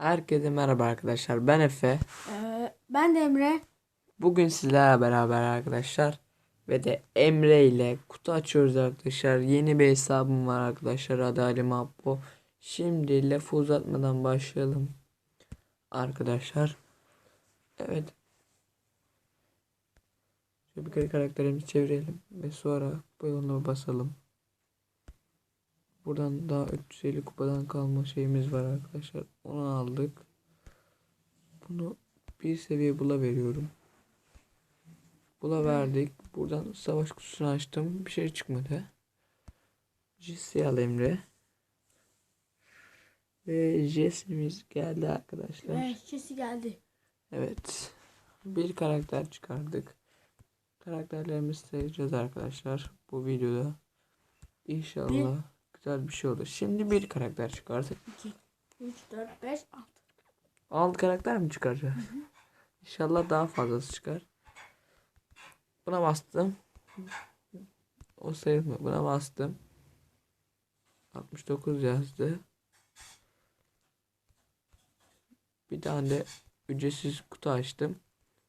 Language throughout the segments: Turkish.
Herkese merhaba arkadaşlar. Ben Efe. Ee, ben de Emre. Bugün sizlerle beraber arkadaşlar ve de Emre ile kutu açıyoruz arkadaşlar. Yeni bir hesabım var arkadaşlar. Adı Ali Mappo. Şimdi lafı uzatmadan başlayalım. Arkadaşlar. Evet. Şöyle bir karakterimizi çevirelim ve sonra butonuna basalım. Buradan daha 350 kupadan kalma şeyimiz var arkadaşlar. Onu aldık. Bunu bir seviye bula veriyorum. Bula verdik. Buradan savaş kutusunu açtım. Bir şey çıkmadı. Jesse'yi al Emre. Ve Jesse'miz geldi arkadaşlar. Evet, sesi geldi. Evet. Bir karakter çıkardık. Karakterlerimizi sayacağız arkadaşlar bu videoda. İnşallah güzel bir şey olur. Şimdi bir karakter çıkardık. 2, 3, 4, 5, 6. Alt karakter mi çıkaracağız? İnşallah daha fazlası çıkar. Buna bastım. O sayılmıyor. Buna bastım. 69 yazdı. Bir tane de ücretsiz kutu açtım.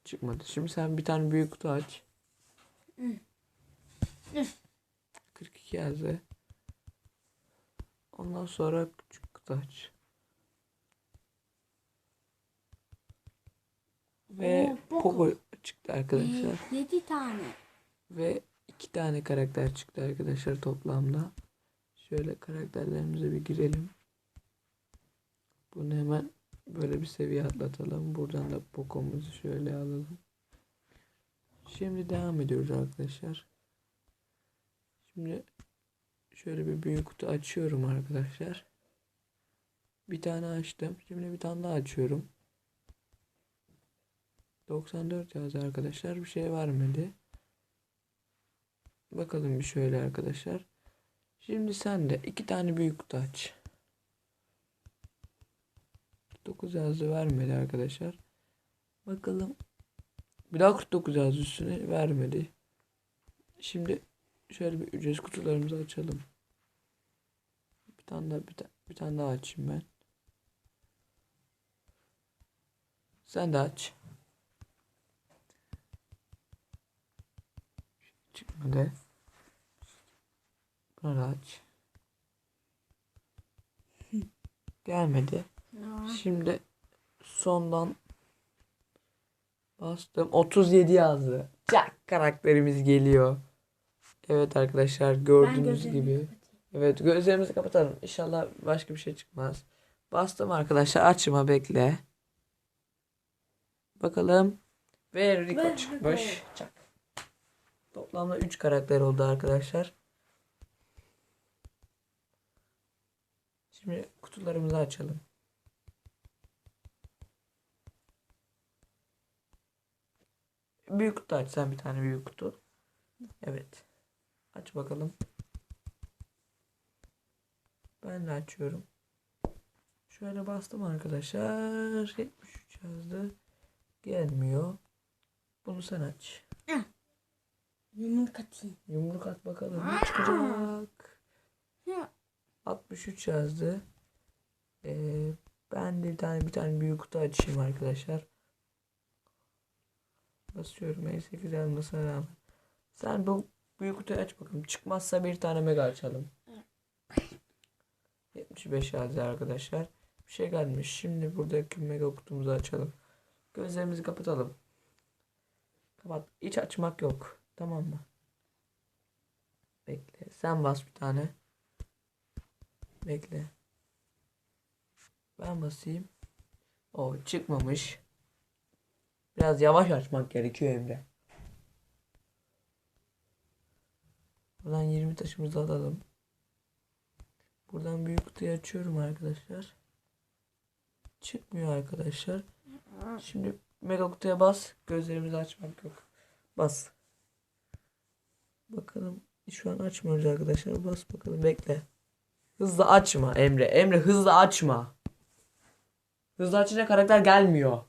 Çıkmadı. Şimdi sen bir tane büyük kutu aç. Hı. Hı. 42 yazdı. Ondan sonra küçük kutu aç. Ve Oo, Poco. Poco çıktı arkadaşlar. 7 tane. Ve iki tane karakter çıktı arkadaşlar toplamda. Şöyle karakterlerimize bir girelim. Bunu hemen böyle bir seviye atlatalım. Buradan da Poco'muzu şöyle alalım. Şimdi devam ediyoruz arkadaşlar. Şimdi şöyle bir büyük kutu açıyorum arkadaşlar. Bir tane açtım. Şimdi bir tane daha açıyorum. 94 yazdı arkadaşlar. Bir şey vermedi. Bakalım bir şöyle arkadaşlar. Şimdi sen de iki tane büyük kutu aç. 9 yazdı vermedi arkadaşlar. Bakalım. Bir daha 49 yazdı üstüne vermedi. Şimdi şöyle bir ücretsiz kutularımızı açalım. Tane daha bir, ta- bir tane daha açayım ben. Sen de aç. Çıkmadı. Bunu da aç. Gelmedi. Aa, Şimdi sondan bastım. 37 yazdı. Çak karakterimiz geliyor. Evet arkadaşlar gördüğünüz gibi. Evet gözlerimizi kapatalım. İnşallah başka bir şey çıkmaz. Bastım arkadaşlar açma bekle. Bakalım. Ve Rico çıkmış. Çak. Toplamda 3 karakter oldu arkadaşlar. Şimdi kutularımızı açalım. Büyük kutu aç sen bir tane büyük kutu. Evet. Aç bakalım. Ben de açıyorum. Şöyle bastım arkadaşlar. 73 yazdı. Gelmiyor. Bunu sen aç. Yumruk atayım. Yumruk at bakalım ne çıkacak. Ya. 63 yazdı. Ee, ben de bir tane bir tane büyük kutu açayım arkadaşlar. Basıyorum 58 yazmasına rağmen. Sen bu büyük kutuyu aç bakalım. Çıkmazsa bir tane mega açalım. 75 yazdı arkadaşlar. Bir şey gelmiş. Şimdi buradaki mega kutumuzu açalım. Gözlerimizi kapatalım. Kapat. Hiç açmak yok. Tamam mı? Bekle. Sen bas bir tane. Bekle. Ben basayım. O çıkmamış. Biraz yavaş açmak gerekiyor Emre. Buradan 20 taşımızı alalım. Buradan büyük kutuyu açıyorum arkadaşlar. Çıkmıyor arkadaşlar. Şimdi mega kutuya bas. Gözlerimizi açmak yok. Bas. Bakalım. Şu an açmıyoruz arkadaşlar. Bas bakalım. Bekle. Hızlı açma Emre. Emre hızlı açma. Hızlı açınca karakter gelmiyor.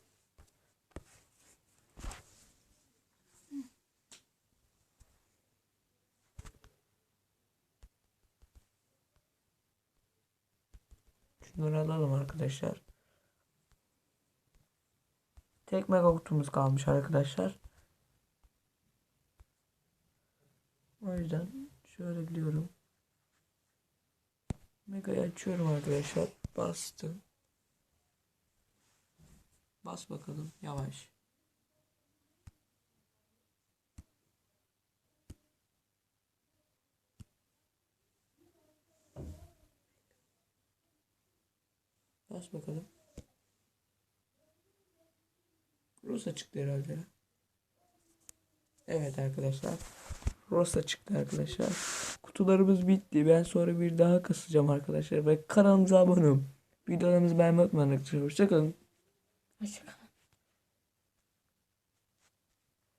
Şunları alalım arkadaşlar. Tek mega kutumuz kalmış arkadaşlar. O yüzden şöyle biliyorum. Mega'yı açıyorum arkadaşlar. Bastım. Bas bakalım yavaş. Bas bakalım. Rosa çıktı herhalde. Evet arkadaşlar. Rosa çıktı arkadaşlar. Kutularımız bitti. Ben sonra bir daha kasacağım arkadaşlar. Ve kanalımıza abone olun. Videolarımızı beğenmeyi unutmayın arkadaşlar. Hoşçakalın. Hoşçakalın.